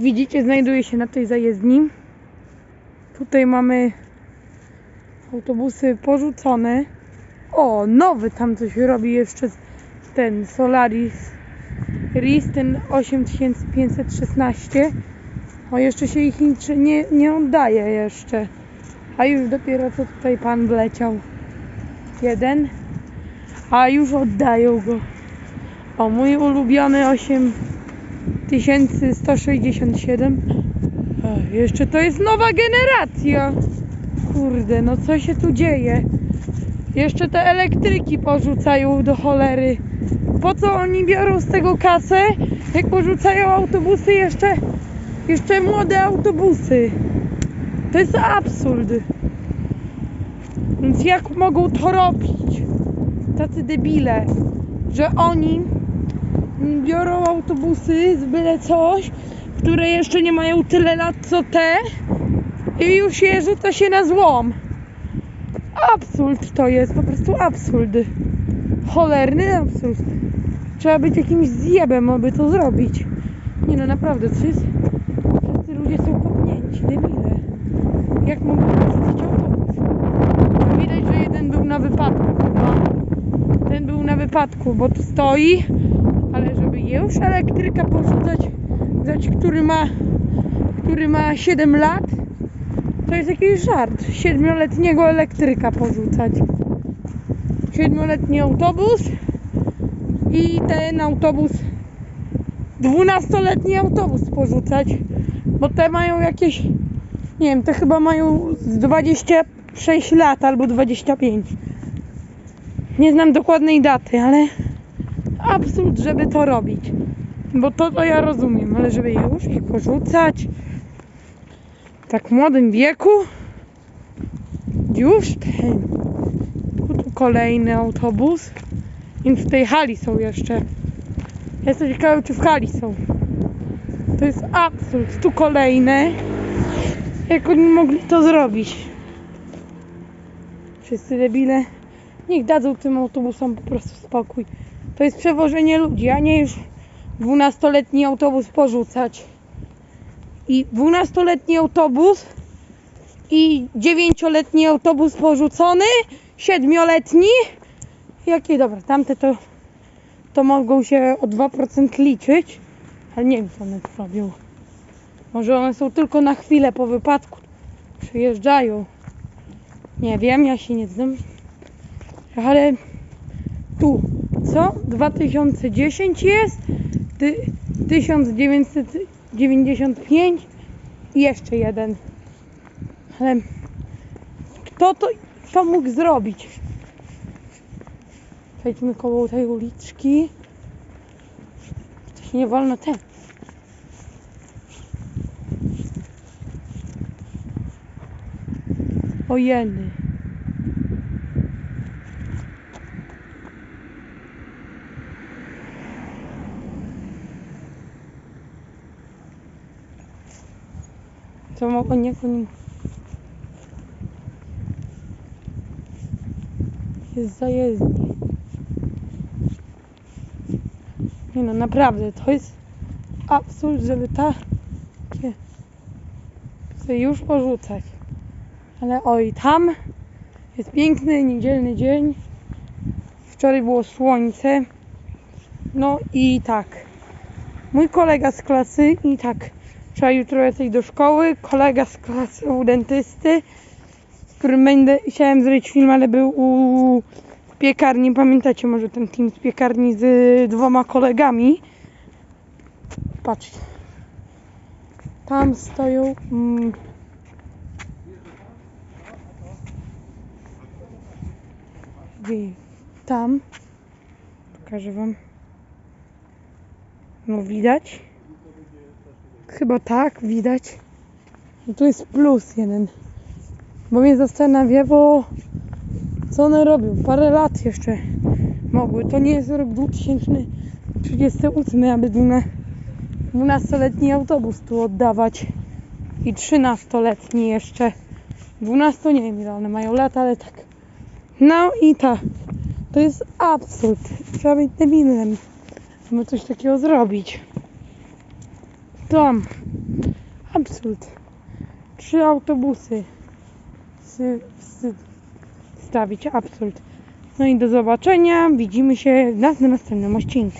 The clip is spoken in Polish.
Widzicie, znajduje się na tej zajezdni. Tutaj mamy autobusy porzucone. O, nowy tam coś robi jeszcze ten Solaris RIS, ten 8516. O, jeszcze się ich nie, nie oddaje jeszcze. A już dopiero co tutaj pan wleciał. Jeden. A już oddają go. O, mój ulubiony 8167. Ech, Jeszcze to jest nowa generacja. Kurde, no co się tu dzieje? Jeszcze te elektryki porzucają do cholery. Po co oni biorą z tego kasę, jak porzucają autobusy jeszcze, jeszcze młode autobusy? To jest absurd. Więc jak mogą to robić? Tacy debile, że oni biorą autobusy z byle coś, które jeszcze nie mają tyle lat co te i już je rzuca się na złom. Absurd to jest, po prostu absurd. Cholerny absurd. Trzeba być jakimś zjebem, aby to zrobić. Nie no, naprawdę, jest... Tacy ludzie są kopnięci, debile. Jak mogą wyrzucić autobus? Widać, że jeden był na wypadku chyba. Ten był na wypadku, bo tu stoi, ale żeby już elektryka porzucać, zobacz, który ma, który ma 7 lat, to jest jakiś żart. Siedmioletniego elektryka porzucać. Siedmioletni autobus i ten autobus, dwunastoletni autobus porzucać, bo te mają jakieś, nie wiem, te chyba mają z 26 lat albo 25. Nie znam dokładnej daty, ale absurd, żeby to robić. Bo to to ja rozumiem, ale żeby już ich porzucać w tak młodym wieku, już ten. Tu, kolejny autobus. I w tej hali są jeszcze. Jestem ciekawy, czy w hali są. To jest absurd. Tu kolejne. Jak oni mogli to zrobić? Wszyscy debile. Niech dadzą tym autobusom po prostu spokój. To jest przewożenie ludzi, a nie już 12-letni autobus porzucać. I 12-letni autobus i 9-letni autobus porzucony, 7-letni. Jakie dobra, tamte to, to mogą się o 2% liczyć, ale nie wiem co one tu robią. Może one są tylko na chwilę po wypadku. Przyjeżdżają. Nie wiem, ja się nie znam. Ale tu, co? 2010 jest, ty, 1995 i jeszcze jeden. Ale kto to, to mógł zrobić? Przejdźmy koło tej uliczki. Nie wolno ten. Ojeny. Co mogło nie nim. Jest zajezdni. Nie no, naprawdę, to jest absurd, żeby takie sobie już porzucać. Ale oj, tam jest piękny, niedzielny dzień. Wczoraj było słońce. No i tak. Mój kolega z klasy i tak Trzeba jutro jechać do szkoły. Kolega z klasy u dentysty, z którym będę chciałem zrobić film, ale był u piekarni. Pamiętacie może ten film z piekarni z dwoma kolegami? Patrzcie. Tam stoją. Mm, gdzie? Tam. Pokażę wam. No widać. Chyba tak, widać. No tu jest plus jeden. Bo mnie zastanawia, bo co one robią? Parę lat jeszcze mogły. To nie jest rok 2038, aby 12-letni autobus tu oddawać. I 13-letni jeszcze. 12 nie wiem ile one mają lat, ale tak. No i tak. To jest absurd. Trzeba być debilem, aby coś takiego zrobić. Tam. Absurd. Trzy autobusy. Sy, sy, stawić absurd. No i do zobaczenia. Widzimy się na następnym odcinku.